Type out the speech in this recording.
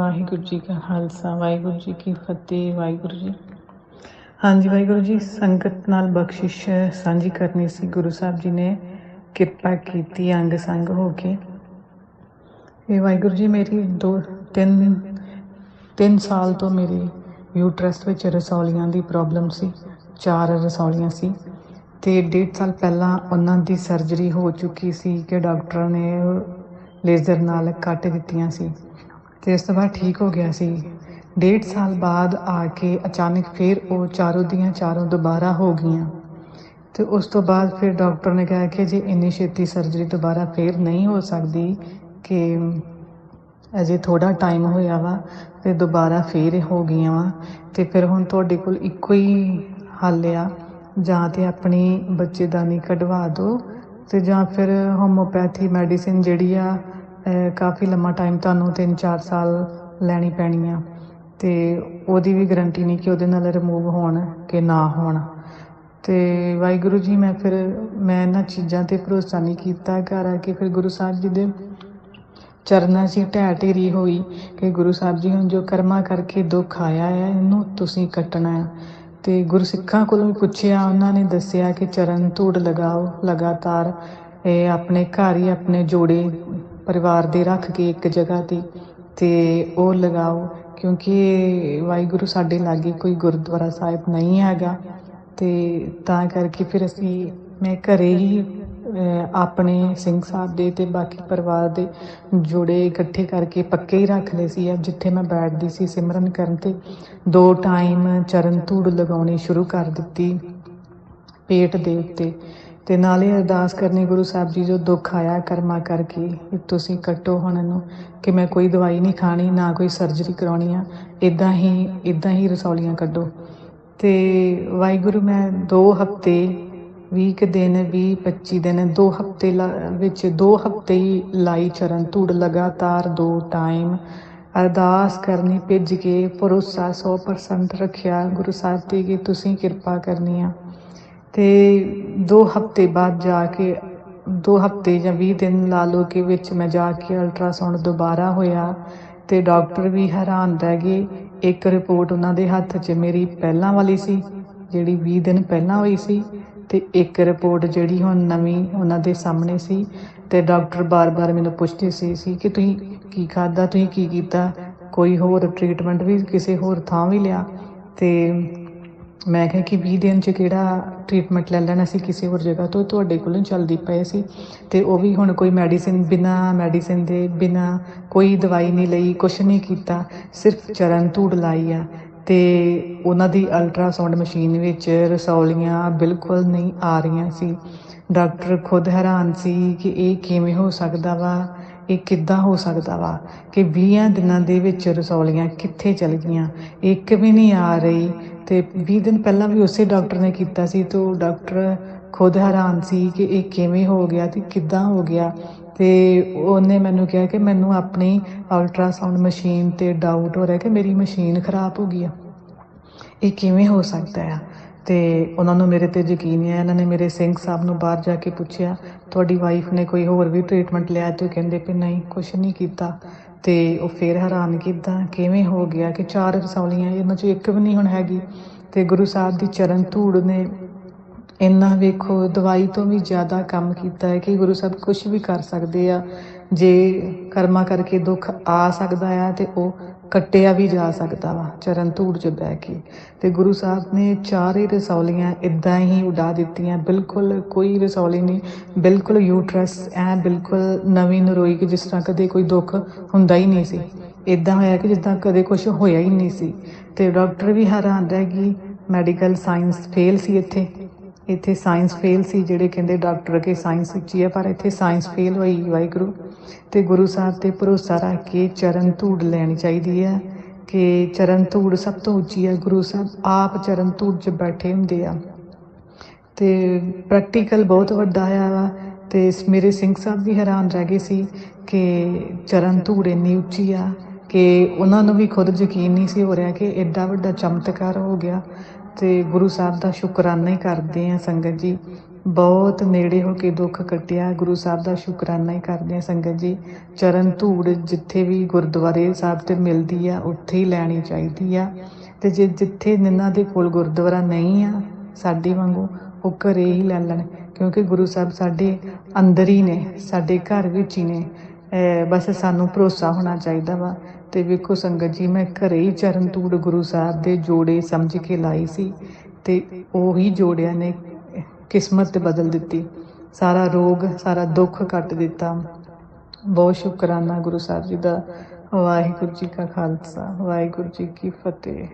ਵਾਹਿਗੁਰੂ ਜੀ ਕਾ ਖਾਲਸਾ, ਵਾਹਿਗੁਰੂ ਜੀ ਕੀ ਫਤਿਹ, ਵਾਹਿਗੁਰੂ ਜੀ ਹਾਂਜੀ, ਵਾਹਿਗੁਰੂ ਜੀ, ਸੰਗਤ ਨਾਲ ਬਖਸ਼ਿਸ਼ ਸਾਂਝੀ ਕਰਨੀ ਸੀ। ਗੁਰੂ ਸਾਹਿਬ ਜੀ ਨੇ ਕਿਰਪਾ ਕੀਤੀ, ਅੰਗ ਸੰਗ ਹੋ ਕੇ। ਇਹ ਵਾਹਿਗੁਰੂ ਜੀ ਮੇਰੀ ਦੋ, ਤਿੰਨ ਤਿੰਨ ਸਾਲ ਤੋਂ ਮੇਰੀ ਯੂਟਰਸ ਵਿੱਚ ਰਸੌਲੀਆਂ ਦੀ ਪ੍ਰੋਬਲਮ ਸੀ, ਚਾਰ ਰਸੌਲੀਆਂ ਸੀ ਤੇ ਡੇਢ ਸਾਲ ਪਹਿਲਾਂ ਉਹਨਾਂ ਦੀ ਸਰਜਰੀ ਹੋ ਚੁੱਕੀ ਸੀ ਕਿ ਡਾਕਟਰ ਨੇ ਲੇਜ਼ਰ ਨਾਲ ਕੱਟ ਦਿੱਤੀਆਂ ਸੀ। ਤੇ ਇਸ ਤੋਂ ਬਾਅਦ ਠੀਕ ਹੋ ਗਿਆ ਸੀ। ਡੇਢ ਸਾਲ ਬਾਅਦ ਆ ਕੇ ਅਚਾਨਕ ਫਿਰ ਉਹ ਚਾਰੋਂ ਦੀਆਂ ਚਾਰੋਂ ਦੁਬਾਰਾ ਹੋ ਗਈਆਂ। ਤੇ ਉਸ ਤੋਂ ਬਾਅਦ ਫਿਰ ਡਾਕਟਰ ਨੇ ਕਿਹਾ ਕਿ ਜੇ ਇੰਨੀ ਛੇਤੀ ਸਰਜਰੀ ਦੁਬਾਰਾ ਫਿਰ ਨਹੀਂ ਹੋ ਸਕਦੀ ਕਿ ਅਜੇ ਥੋੜਾ ਟਾਈਮ ਹੋਇਆ ਵਾ ਤੇ ਦੁਬਾਰਾ ਫੇਰ ਹੋ ਗਈਆਂ ਵਾ, ਤੇ ਫਿਰ ਹੁਣ ਤੁਹਾਡੇ ਕੋਲ ਇੱਕੋ ਹੀ ਹੱਲ ਆ। ਜਾਂ ਤੇ ਆਪਣੀ ਬੱਚੇਦਾਨੀ ਕਢਵਾ ਦਿਓ ਤੇ ਜਾਂ ਫਿਰ ਹੋਮੋਪੈਥੀ ਮੈਡੀਸਿਨ ਜਿਹੜੀ ਆ ਕਾਫੀ ਲੰਮਾ ਟਾਈਮ ਤੁਹਾਨੂੰ 3-4 ਸਾਲ ਲੈਣੀ ਪੈਣੀ ਆ ਤੇ ਉਹਦੀ ਵੀ ਗਰੰਟੀ ਨਹੀਂ ਕਿ ਉਹਦੇ ਨਾਲ ਰਿਮੂਵ ਹੋਣ ਕਿ ਨਾ ਹੋਣ। ਤੇ ਵਾਹਿਗੁਰੂ ਜੀ, ਮੈਂ ਫਿਰ, ਮੈਂ ਇਹਨਾਂ ਚੀਜ਼ਾਂ ਤੇ ਭਰੋਸਾ ਨਹੀਂ ਕੀਤਾ ਘਰ ਆ ਕੇ। ਫਿਰ ਗੁਰੂ ਸਾਹਿਬ ਜੀ ਦੇ ਚਰਨਾਂ 'ਚ ਹੀ ਢਹਿ ਢੇਰੀ ਹੋਈ ਕਿ ਗੁਰੂ ਸਾਹਿਬ ਜੀ ਹੁਣ ਜੋ ਕਰਮਾ ਕਰਕੇ ਦੁੱਖ ਆਇਆ ਹੈ ਇਹਨੂੰ ਤੁਸੀਂ ਕੱਟਣਾ ਹੈ ਤੇ ਗੁਰਸਿੱਖਾਂ ਕੋਲੋਂ ਵੀ ਪੁੱਛਿਆ, ਉਹਨਾਂ ਨੇ ਦੱਸਿਆ ਕਿ ਚਰਨ ਧੂੜ ਲਗਾਓ, ਲਗਾਤਾਰ ਇਹ ਆਪਣੇ ਘਰ ਹੀ ਆਪਣੇ ਜੋੜੇ ਪਰਿਵਾਰ ਦੇ ਰੱਖ ਕੇ ਇੱਕ ਜਗ੍ਹਾ ਤੇ ਤੇ ਉਹ ਲਗਾਓ, ਕਿਉਂਕਿ ਵਾਹਿਗੁਰੂ ਸਾਡੇ ਲਾਗੇ ਕੋਈ ਗੁਰਦੁਆਰਾ ਸਾਹਿਬ ਨਹੀਂ ਹੈਗਾ ਤੇ ਤਾਂ ਕਰਕੇ ਫਿਰ ਅਸੀਂ, ਮੈਂ ਘਰੇ ਹੀ ਆਪਣੇ ਸਿੰਘ ਸਾਹਿਬ ਦੇ ਤੇ ਬਾਕੀ ਪਰਿਵਾਰ ਦੇ ਜੋੜੇ ਇਕੱਠੇ ਕਰਕੇ ਪੱਕੇ ਹੀ ਰੱਖ ਲਏ ਸੀ। ਜਿੱਥੇ ਮੈਂ ਬੈਠਦੀ ਸੀ ਸਿਮਰਨ ਕਰਨ ਤੇ ਦੋ ਟਾਈਮ ਚਰਨ ਧੂੜ ਲਗਾਉਣੀ ਸ਼ੁਰੂ ਕਰ ਦਿੱਤੀ ਪੇਟ ਦੇ ਉੱਤੇ। ਤੇ ਨਾਲੇ ਅਰਦਾਸ ਕਰਨੀ ਗੁਰੂ ਸਾਹਿਬ ਜੀ ਜੋ ਦੁੱਖ ਆਇਆ, ਕਰਮਾ ਕਰਕੇ ਇਹ ਤੁਸੀਂ ਕੱਟੋ ਹੁਣ ਇਹਨੂੰ, ਕਿ ਮੈਂ ਕੋਈ ਦਵਾਈ ਨਹੀਂ ਖਾਣੀ, ਨਾ ਕੋਈ ਸਰਜਰੀ ਕਰਾਉਣੀ ਆ ਇਦਾਂ ਹੀ ਇਦਾਂ ਹੀ ਰਸੌਲੀਆਂ ਕੱਢੋ। ਤੇ ਵਾਹਿਗੁਰੂ, ਮੈਂ 2 ਹਫ਼ਤੇ 20 ਕੁ ਦਿਨ 20 25 ਦਿਨ 2 ਹਫ਼ਤੇ ਲਾ- ਵਿੱਚ 2 ਹਫ਼ਤੇ ਹੀ ਲਾਈ ਚਰਨ ਧੂੜ ਲਗਾਤਾਰ, ਦੋ ਟਾਈਮ ਅਰਦਾਸ ਕਰਨੀ, ਭਿੱਜ ਕੇ, ਭਰੋਸਾ 100% ਰੱਖਿਆ, ਗੁਰੂ ਸਾਹਿਬ ਦੀ ਕਿ ਤੁਸੀਂ ਕਿਰਪਾ ਕਰਨੀ ਆ। ਤੇ 2 ਹਫ਼ਤੇ ਬਾਅਦ ਜਾ ਕੇ 2 ਹਫ਼ਤੇ ਜਾਂ 20 ਦਿਨ ਲਾ ਲਓ ਕਿ ਵਿੱਚ ਮੈਂ ਜਾ ਕੇ ਅਲਟਰਾਸਾਊਂਡ ਦੁਬਾਰਾ ਹੋਇਆ ਤੇ ਡਾਕਟਰ ਵੀ ਹੈਰਾਨ ਰਹਿ ਗਏ। ਇੱਕ ਰਿਪੋਰਟ ਉਹਨਾਂ ਦੇ ਹੱਥ 'ਚ ਮੇਰੀ ਪਹਿਲਾਂ ਵਾਲੀ ਸੀ, ਜਿਹੜੀ 20 ਦਿਨ ਪਹਿਲਾਂ ਹੋਈ ਸੀ ਤੇ ਇੱਕ ਰਿਪੋਰਟ ਜਿਹੜੀ ਹੁਣ ਨਵੀਂ ਉਹਨਾਂ ਦੇ ਸਾਹਮਣੇ ਸੀ ਤੇ ਡਾਕਟਰ ਬਾਰ-ਬਾਰ ਮੈਨੂੰ ਪੁੱਛਦੇ ਸੀ ਸੀ ਕਿ ਤੁਸੀਂ ਕੀ ਖਾਦਾ ਤੁਸੀਂ ਕੀ ਕੀਤਾ? ਕੋਈ ਹੋਰ ਟ੍ਰੀਟਮੈਂਟ ਵੀ ਕਿਸੇ ਹੋਰ ਥਾਂ ਵੀ ਲਿਆ ਤੇ ਮੈਂ ਕਿਹਾ ਕਿ 20 ਦਿਨ ਚ ਕਿਹੜਾ ਟ੍ਰੀਟਮੈਂਟ ਲੈ ਲੈਣਾ ਸੀ ਕਿਸੇ ਹੋਰ ਜਗ੍ਹਾ ਤੋਂ, ਤੁਹਾਡੇ ਕੋਲੋਂ ਚੱਲਦੀ ਪਏ ਸੀ। ਤੇ ਉਹ ਵੀ ਹੁਣ ਕੋਈ ਮੈਡੀਸਿਨ ਬਿਨਾ ਮੈਡੀਸਿਨ ਦੇ, ਬਿਨਾ ਕੋਈ ਦਵਾਈ ਨਹੀਂ ਲਈ, ਕੁਛ ਨਹੀਂ ਕੀਤਾ, ਸਿਰਫ ਚਰਨ ਧੂੜ ਲਾਈ ਆ। ਤੇ ਉਹਨਾਂ ਦੀ ਅਲਟਰਾਸਾਊਂਡ ਮਸ਼ੀਨ ਵਿੱਚ ਰਸੌਲੀਆਂ ਬਿਲਕੁਲ ਨਹੀਂ ਆ ਰਹੀਆਂ ਸੀ। ਡਾਕਟਰ ਖੁਦ ਹੈਰਾਨ ਸੀ ਕਿ ਇਹ ਕਿਵੇਂ ਹੋ ਸਕਦਾ ਵਾ। ਇਹ ਕਿੱਦਾਂ ਹੋ ਸਕਦਾ ਵਾ ਕਿ 20 ਦਿਨਾਂ ਦੇ ਵਿੱਚ ਰਸੌਲੀਆਂ ਕਿੱਥੇ ਚਲ ਗਈਆਂ? ਇੱਕ ਵੀ ਨਹੀਂ ਆ ਰਹੀ ਤੇ 20 ਦਿਨ ਪਹਿਲਾਂ ਵੀ ਉਸੇ ਡਾਕਟਰ ਨੇ ਕੀਤਾ ਸੀ ਤੇ ਉਹ ਡਾਕਟਰ ਖੁਦ ਹੈਰਾਨ ਸੀ ਕਿ ਇਹ ਕਿਵੇਂ ਹੋ ਗਿਆ ਤੇ ਕਿੱਦਾਂ ਹੋ ਗਿਆ। ਤੇ ਉਹਨੇ ਮੈਨੂੰ ਕਿਹਾ ਕਿ ਮੈਨੂੰ ਆਪਣੀ ਅਲਟਰਾਸਾਊਂਡ ਮਸ਼ੀਨ ਤੇ ਡਾਊਟ ਹੋ ਰਿਹਾ ਕਿ ਮੇਰੀ ਮਸ਼ੀਨ ਖਰਾਬ ਹੋ ਗਈ ਆ। ਇਹ ਕਿਵੇਂ ਹੋ ਸਕਦਾ ਆ? ਤੇ ਉਹਨਾਂ ਨੂੰ ਮੇਰੇ ਤੇ ਯਕੀਨ ਹੈ, ਇਹਨਾਂ ਨੇ ਮੇਰੇ ਸਿੰਘ ਸਾਹਿਬ ਨੂੰ ਬਾਹਰ ਜਾ ਕੇ ਪੁੱਛਿਆ, ਤੁਹਾਡੀ ਵਾਈਫ ਨੇ ਕੋਈ ਹੋਰ ਵੀ ਟ੍ਰੀਟਮੈਂਟ ਲਿਆ? ਤੇ ਉਹ ਕਹਿੰਦੇ ਕਿ ਨਹੀਂ, ਕੁਛ ਨਹੀਂ ਕੀਤਾ। ਤੇ ਉਹ ਫੇਰ ਹੈਰਾਨ ਕੀਤਾ, ਕਿਵੇਂ ਹੋ ਗਿਆ ਕਿ ਚਾਰ ਰਸੌਲੀਆਂ, ਇਹਨਾਂ ਚੋਂ ਇੱਕ ਵੀ ਨਹੀਂ ਹੁਣ ਹੈਗੀ? ਤੇ ਗੁਰੂ ਸਾਹਿਬ ਦੀ ਚਰਨ ਧੂੜ ਨੇ ਇੰਨਾ ਵੇਖੋ, ਦਵਾਈ ਤੋਂ ਵੀ ਜ਼ਿਆਦਾ ਕੰਮ ਕੀਤਾ ਹੈ ਕਿ ਗੁਰੂ ਸਾਹਿਬ ਕੁਝ ਵੀ ਕਰ ਸਕਦੇ ਆ। ਜੇ ਕਰਮਾ ਕਰਕੇ ਦੁੱਖ ਆ ਸਕਦਾ ਆ ਤੇ ਉਹ ਕੱਟਿਆ ਵੀ ਜਾ ਸਕਦਾ ਵਾ, ਚਰਨ ਧੂੜ 'ਚ ਬਹਿ ਕੇ। ਤੇ ਗੁਰੂ ਸਾਹਿਬ ਨੇ ਚਾਰੇ ਰਸੌਲੀਆਂ ਇਦਾਂ ਹੀ ਉਡਾ ਦਿੱਤੀਆਂ, ਬਿਲਕੁਲ ਕੋਈ ਰਸੌਲੀ ਨਹੀਂ, ਬਿਲਕੁਲ ਯੂਟਰਸ ਐ ਬਿਲਕੁਲ ਨਵੀਂ ਨਰੋਈ ਕਿ ਜਿਸ ਤਰ੍ਹਾਂ ਕਦੇ ਕੋਈ ਦੁੱਖ ਹੁੰਦਾ ਹੀ ਨਹੀਂ ਸੀ। ਇਦਾਂ ਹੋਇਆ ਕਿ ਜਿੱਦਾਂ ਕਦੇ ਕੁਝ ਹੋਇਆ ਹੀ ਨਹੀਂ ਸੀ। ਤੇ ਡਾਕਟਰ ਵੀ ਹੈਰਾਨ ਰਹਿ ਗਈ, ਮੈਡੀਕਲ ਸਾਇੰਸ ਫੇਲ ਸੀ ਇੱਥੇ। ਇੱਥੇ ਸਾਇੰਸ ਫੇਲ ਸੀ, ਜਿਹੜੇ ਕਹਿੰਦੇ ਡਾਕਟਰ ਕਿ ਸਾਇੰਸ ਉੱਚੀ ਹੈ ਪਰ ਇੱਥੇ ਸਾਇੰਸ ਫੇਲ ਹੋਈ ਵਾਹਿਗੁਰੂ। ਤੇ ਗੁਰੂ ਸਾਹਿਬ ਤੇ ਭਰੋਸਾ ਰੱਖ ਕੇ ਚਰਨ ਧੂੜ ਲੈਣੀ ਚਾਹੀਦੀ ਹੈ ਕਿ ਚਰਨ ਧੂੜ ਸਭ ਤੋਂ ਉੱਚੀ ਹੈ। ਗੁਰੂ ਸਾਹਿਬ ਆਪ ਚਰਨ ਧੂੜ 'ਚ ਬੈਠੇ ਹੁੰਦੇ ਆ। ਤੇ ਪ੍ਰੈਕਟੀਕਲ ਬਹੁਤ ਵੱਡਾ ਆਇਆ ਵਾ ਤੇ ਸ- ਮੇਰੇ ਸਿੰਘ ਸਾਹਿਬ ਵੀ ਹੈਰਾਨ ਰਹਿ ਗਏ ਸੀ ਕਿ ਚਰਨ ਧੂੜ ਇੰਨੀ ਉੱਚੀ ਆ ਕਿ ਉਹਨਾਂ ਨੂੰ ਵੀ ਖੁਦ ਯਕੀਨ ਨਹੀਂ ਸੀ ਹੋ ਰਿਹਾ ਕਿ ਐਡਾ ਵੱਡਾ ਚਮਤਕਾਰ ਹੋ ਗਿਆ। ਤੇ ਗੁਰੂ ਸਾਹਿਬ ਦਾ ਸ਼ੁਕਰਾਨਾ ਹੀ ਕਰਦੇ ਆ ਸੰਗਤ ਜੀ। ਬਹੁਤ ਨੇੜੇ ਹੋ ਕੇ ਦੁੱਖ ਕੱਟਿਆ, ਗੁਰੂ ਸਾਹਿਬ ਦਾ ਸ਼ੁਕਰਾਨਾ ਹੀ ਕਰਦੇ ਆ ਸੰਗਤ ਜੀ। ਚਰਨ ਧੂੜ ਜਿੱਥੇ ਵੀ ਗੁਰਦੁਆਰੇ ਸਾਹਿਬ ਤੇ ਮਿਲਦੀ ਆ, ਉੱਥੇ ਹੀ ਲੈਣੀ ਚਾਹੀਦੀ ਆ। ਤੇ ਜੇ ਜਿੱਥੇ ਨਿੰਨਾ ਦੇ ਕੋਲ ਗੁਰਦੁਆਰਾ ਨਹੀਂ ਆ, ਸਾਡੀ ਵਾਂਗੂ ਉਹ ਘਰੇ ਹੀ ਲੈ ਲੈਣ। ਕਿਉਂਕਿ ਗੁਰੂ ਸਾਹਿਬ ਸਾਡੇ ਅੰਦਰ ਹੀ ਨੇ, ਸਾਡੇ ਘਰ ਵਿੱਚ ਹੀ ਨੇ। ਬਸ ਸਾਨੂੰ ਭਰੋਸਾ ਹੋਣਾ ਚਾਹੀਦਾ ਵਾ। ਤੇ ਵੇਖੋ ਸੰਗਤ ਜੀ, ਮੈਂ ਘਰੇ ਹੀ ਚਰਨ ਧੂੜ ਗੁਰੂ ਸਾਹਿਬ ਦੇ ਜੋੜੇ ਸਮਝ ਕੇ ਲਾਈ ਸੀ ਤੇ ਉਹੀ ਜੋੜਿਆਂ ਨੇ ਕਿਸਮਤ ਬਦਲ ਦਿੱਤੀ। ਸਾਰਾ ਰੋਗ, ਸਾਰਾ ਦੁੱਖ ਕੱਟ ਦਿੱਤਾ। ਬਹੁਤ ਸ਼ੁਕਰਾਨਾ ਗੁਰੂ ਸਾਹਿਬ ਜੀ ਦਾ। ਵਾਹਿਗੁਰੂ ਜੀ ਕਾ ਖਾਲਸਾ, ਵਾਹਿਗੁਰੂ ਜੀ ਕੀ ਫਤਿਹ।